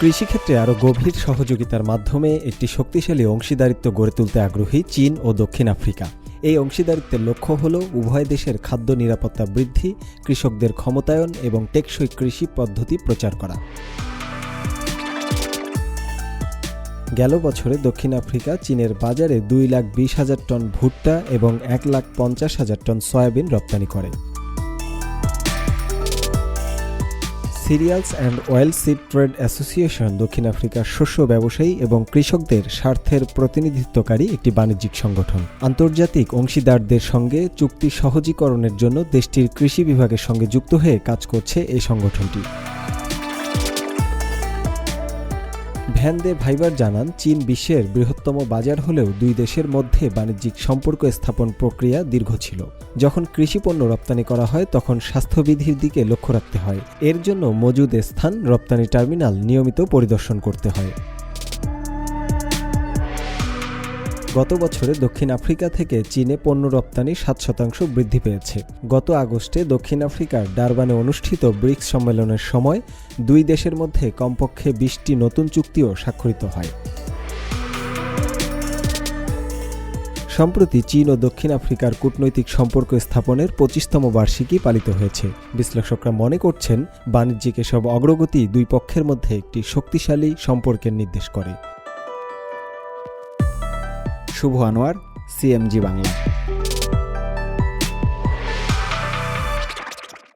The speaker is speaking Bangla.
কৃষিক্ষেত্রে আরও গভীর সহযোগিতার মাধ্যমে একটি শক্তিশালী অংশীদারিত্ব গড়ে তুলতে আগ্রহী চীন ও দক্ষিণ আফ্রিকা। এই অংশীদারিত্বের লক্ষ্য হল উভয় দেশের খাদ্য নিরাপত্তা বৃদ্ধি, কৃষকদের ক্ষমতায়ন এবং টেকসই কৃষি পদ্ধতি প্রচার করা। গেল বছরে দক্ষিণ আফ্রিকা চীনের বাজারে দুই লাখ বিশ হাজার টন ভুট্টা এবং এক লাখ পঞ্চাশ হাজার টন সয়াবিন রপ্তানি করে। Cereals and oil seed trade association দক্ষিণ আফ্রিকার শস্য ব্যবসায়ী এবং কৃষকদের স্বার্থের প্রতিনিধিত্বকারী একটি বাণিজ্যিক সংগঠন। আন্তর্জাতিক অংশীদারদের সঙ্গে চুক্তি সহজীকরণের জন্য দেশটির কৃষি বিভাগের সঙ্গে যুক্ত হয়ে কাজ করছে এই সংগঠনটি। ভ্যানদে ভাইবার জানান, চীন বিশ্বের বৃহত্তম বাজার হলেও দুই দেশের মধ্যে বাণিজ্যিক সম্পর্ক স্থাপন প্রক্রিয়া দীর্ঘ ছিল। যখন কৃষি পণ্য রপ্তানি করা হয়, তখন স্বাস্থ্যবিধির দিকে লক্ষ্য রাখতে হয়। এর জন্য মজুদ স্থান রপ্তানি টার্মিনাল নিয়মিত পরিদর্শন করতে হয়। গত বছরে দক্ষিণ আফ্রিকা থেকে চীনে পণ্য রপ্তানি সাত শতাংশ বৃদ্ধি পেয়েছে। গত আগস্টে দক্ষিণ আফ্রিকার ডারবানে অনুষ্ঠিত ব্রিক্স সম্মেলনের সময় দুই দেশের মধ্যে কমপক্ষে বিশটি নতুন চুক্তিও স্বাক্ষরিত হয়। সম্প্রতি চীন ও দক্ষিণ আফ্রিকার কূটনৈতিক সম্পর্ক স্থাপনের পঁচিশতম বার্ষিকী পালিত হয়েছে। বিশ্লেষকরা মনে করছেন, বাণিজ্যিক এসব অগ্রগতি দুই পক্ষের মধ্যে একটি শক্তিশালী সম্পর্কের নির্দেশ করে। শুভ আনোয়ার সিএমজি বাংলা।